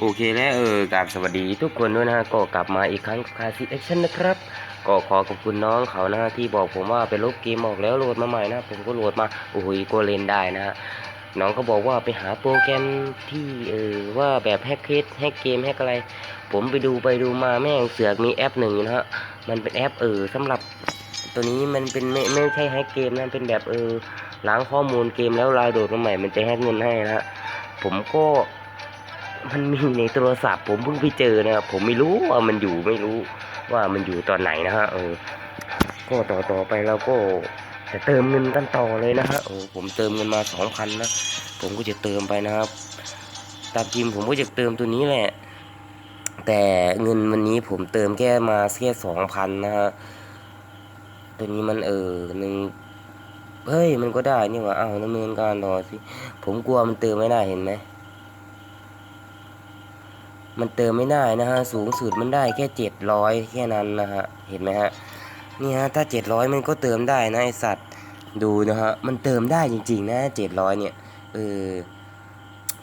โอเคแล้วเออกราบสวัสดีทุกคนด้วยนะฮะก็กลับมาอีกครั้งคาซีแอคชั่นนะครับ ก็ขอขอบคุณน้องเขานะที่บอกผมว่าไปลบเกมออกแล้วโหลดมาใหม่นะผมก็โหลดมาโอ้โหก็เล่นได้นะฮะน้องเขาบอกว่าไปหาโปรแกรมที่เออว่าแบบแฮกเคสแฮกเกมแฮกอะไร ผมไปดูไปดูมาแม่งเสือกมีแอปหนึ่งนะฮะมันเป็นแอปเออสำหรับตัวนี้มันเป็นไม่ไม่ใช่แฮกเกมนะเป็นแบบเออล้างข้อมูลเกมแล้วรายโดดมาใหม่มันจะแฮกเงินให้นะฮะผมก็ มันมีในโทรศัพท์ ผมเพิ่งไปเจอนะครับผมไม่รู้ว่ามันอยู่ไม่รู้ว่ามันอยู่ตอนไหนนะฮะเออ ก็ต่อต่อไปเราก็จะเติมเงินกันต่อเลยนะฮะโอ้ผมเติมเงินมาสองพันนะผมก็จะเติมไปนะครับตามจริงผมก็จะเติมตัวนี้แหละ แต่เงินวันนี้ผมเติมแค่มาแค่สองพันนะฮะตัวนี้มันเออหนึ่งเฮ้ยมันก็ได้นี่หว่าอ้าดำเนินการต่อสิผมกลัวมันเติมไม่ได้เห็นไหม มันเติมไม่ได้นะฮะสูงสุดมันได้แค่เจ็ดร้อยแค่นั้นนะฮะเห็นไหมฮะนี่ฮะถ้าเจ็ดร้อยมันก็เติมได้นะไอสัตว์ดูนะฮะมันเติมได้จริง ๆ นะเจ็ดร้อยเนี่ยเออ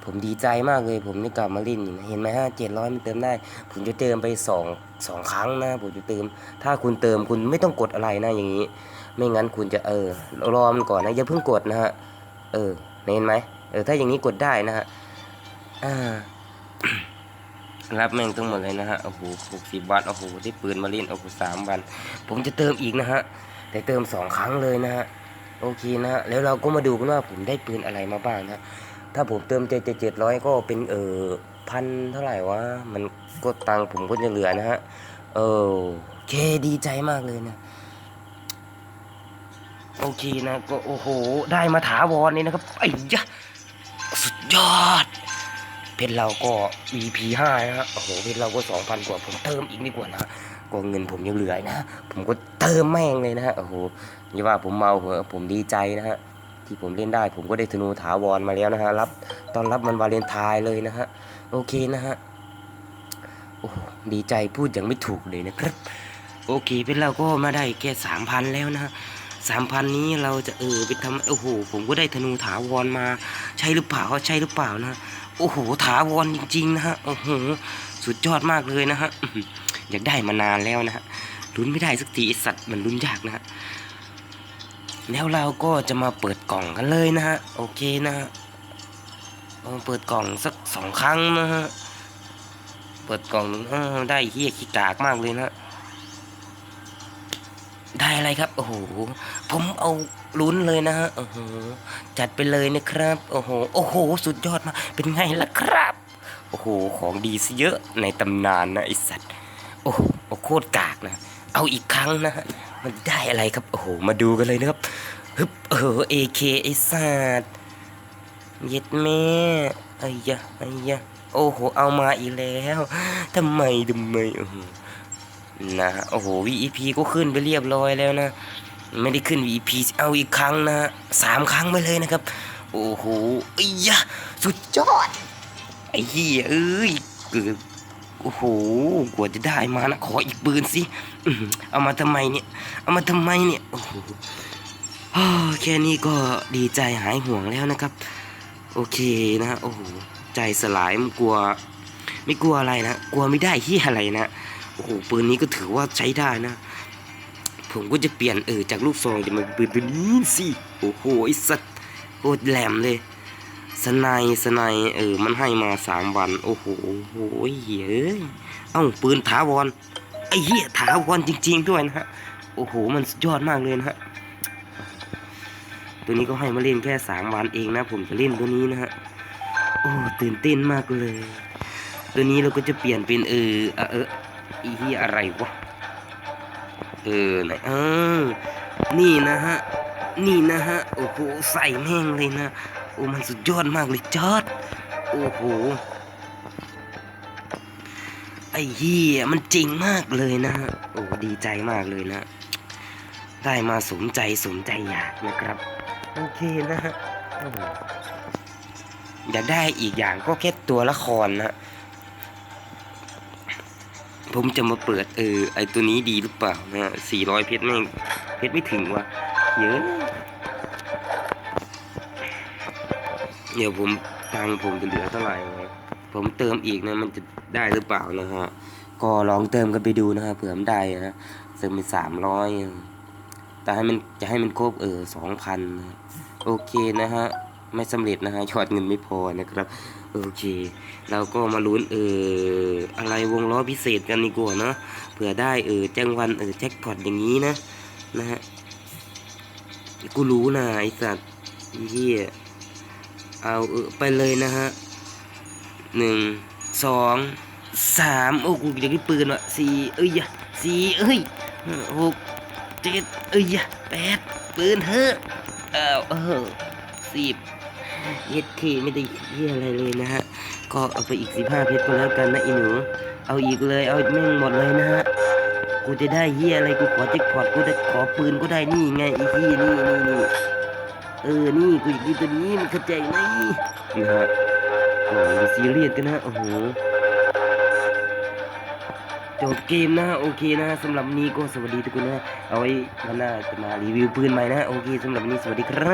ผมดีใจมากเลย ผมได้กลับมาเล่นเห็นไหมฮะเจ็ดร้อยมันเติมได้ ผมจะเติมไปสองสองครั้งนะ ผมจะเติม ถ้าคุณเติมคุณไม่ต้องกดอะไรนะอย่างนี้ ไม่งั้นคุณจะเออรอมันก่อนนะอย่าเพิ่งกดนะฮะเออเห็นไหมเออถ้าอย่างนี้กดได้นะฮะอ่า รับแม่งทั้งหมดเลยนะฮะ โอ้โหหกสิบวัน โอ้โหได้ปืนมาเล่น โอ้โหสามวัน ผมจะเติมอีกนะฮะ แต่เติมสองครั้งเลยนะฮะ โอเคนะฮะ แล้วเราก็มาดูกันว่าผมได้ปืนอะไรมาบ้างนะ ถ้าผมเติมเจ็ดเจ็ดร้อยก็เป็นเออพันเท่าไหร่วะ มันก็ตังผมก็จะเหลือนะฮะ เออโอเคดีใจมากเลยนะ โอเคนะ ก็โอ้โห ได้มาถาวรนี่นะครับ ไอ้ยะ สุดยอด เพชรเราก็ VP ห้านะฮะโอ้โหเพชรเราก็สองพันกว่าผมเติมอีกดีกว่านะก็เงินผมยังเหลือนะผมก็เติมแม่งเลยนะฮะโอ้โหอย่าว่าผมเมาเหอะผมดีใจนะฮะที่ผมเล่นได้ ผมก็ได้ธนูถาวรมาแล้วนะฮะรับตอนรับมันวาเลนไทน์เลยนะฮะโอเคนะฮะโอ้โหดีใจพูดอย่างไม่ถูกเลยนะครับ โอเคเพชรเราก็มาได้แค่สามพันแล้วนะฮะสามพันนี้เราจะเออไปทำโอ้โห ผมก็ได้ธนูถาวรมา ใช่หรือเปล่าใช่หรือเปล่านะ โอ้โหถาวรจริงๆนะฮะโอ้โหสุดยอดมากเลยนะฮะอยากได้มานานแล้วนะฮะลุ้นไม่ได้สักทีสัตว์มันลุ้นยากนะฮะแล้วเราก็จะมาเปิดกล่องกันเลยนะฮะโอเคนะฮะเปิดกล่องสักสองครั้งนะฮะเปิดกล่องอได้เฮียขี้กากมากเลยนะ อะไรครับ โอ้โห ผมเอาลุ้นเลยนะฮะ โอ้โห จัดไปเลยนะครับ โอ้โห โอ้โห สุดยอดมากเป็นไงล่ะครับ โอ้โห ของดีซะเยอะในตำนานนะไอสัตว์ โอ้โห โคตรกากนะ เอาอีกครั้งนะฮะมันได้อะไรครับ โอ้โห มาดูกันเลยนะครับ ฮึบ เออเอเคไอสัตว์เย็ดแม่ไอ้ยะไอ้ยะ โอ้โห เอามาอีกแล้วทำไมทำไมโอ้โห นะโอ้โห VEP ก็ขึ้นไปเรียบร้อยแล้วนะ ไม่ได้ขึ้น VEP เอาอีกครั้งนะสามครั้งไปเลยนะครับ โอ้โหไอ้ยะสุดยอด ไอ้เหี้ยเอ้ยเกือบโอ้โหกว่าจะได้มานะ ขออีกปืนสิเอามาทำไมเนี่ย เอามาทำไมเนี่ย โอ้โหแค่นี้ก็ดีใจหายห่วงแล้วนะครับ โอเคนะฮะโอ้โหใจสลายมันกลัว ไม่กลัวอะไรนะ กลัวไม่ได้ที่อะไรนะ โอ้โหปืนนี้ก็ถือว่าใช้ได้นะ ผมก็จะเปลี่ยนเออจากลูกซองจะมาปืนเป็นนี้สิโอ้โหไอสัตว์โคตรแหลมเลยสไนด์สไนด์เออ มันให้มาสามวัน โอ้โหโอ้โหเยเอ้ยเอ้าปืนถาวรไอ้เหี้ยถาวรจริง ๆ ด้วยนะฮะโอ้โห มันยอดมากเลยนะฮะตัวนี้ก็ให้มาเล่นแค่สามวันเองนะ ผมจะเล่นตัวนี้นะฮะโอ้ตื่นเต้นมากเลย ตัวนี้เราก็จะเปลี่ยนเป็นเออเออ อออีเหี้ยอะไรวะ เออไหนเออ นี่นะฮะ นี่นะฮะ โอ้โห ใส่แม่งเลยนะ โอ้ มันสุดยอดมากเลยจอด โอ้โห ไอ้เหี้ย มันจริงมากเลยนะฮะ โอ้ ดีใจมากเลยนะ ได้มาสมใจสมใจอยากนะครับ โอเคนะฮะอ้โหอยากได้อีกอย่างก็แค่ตัวละครนะ ผมจะมาเปิดเออไอตัวนี้ดีหรือเปล่านะสี่ร้อยเพชรแม่งเพชรไม่ถึงว่ะเยอะเดี๋ยวผมตังผมจะเหลือเท่าไหร่ผผมเติมอีกนะมันจะได้หรือเปล่านะฮะก็ลองเติมกันไปดูนะฮะเผื่อมันได้นะเติมไปสามร้อยแต่ให้มันจะให้มันครบเออสองพันโอเคนะฮะ ไม่สำเร็จนะฮะยอดเงินไม่พอนะครับโอเค เราก็มาลุ้นเอออะไรวงล้อพิเศษกันดีกว่าเนาะเผื่อได้เออแจ้งวันเออแจ็คพอตอย่างนี้นะนะฮะกูรู้นะไอสัตว์เฮียเอาเออไปเลยนะฮะหนึ่งสองสามโอ้กูอยากได้ปืนว่ะสี่เอ้ยอะสี่เอ้ยหกเจ็ดเอ้ยอะแปดปืนเถอเอาเออสิบ เย็ดเคไม่ได้เยี่ยอะไรเลยนะฮะ ก็เอาไปอีกสิบห้าเพชรก็แล้วกันนะอีหนู เอาอีกเลย เอาแม่งหมดเลยนะฮะ กูจะได้เยี่ยอะไรกูขอแจ็คพอตกูได้ขอปืนก็ได้นี่ไงไอ้ที่นี่นี่นี่เออ นี่กูอยากได้ตัวนี้มันเข้าใจไหมนะฮะโอ้ยซีเรียสกันนะโอ้โหจบเกมนะฮะโอเคนะฮะสำหรับนี้ก็สวัสดีทุกคนนะเอาไว้วันหน้าจะมารีวิวปืนใหม่นะโอเคสำหรับนนี้สวัสดีครับ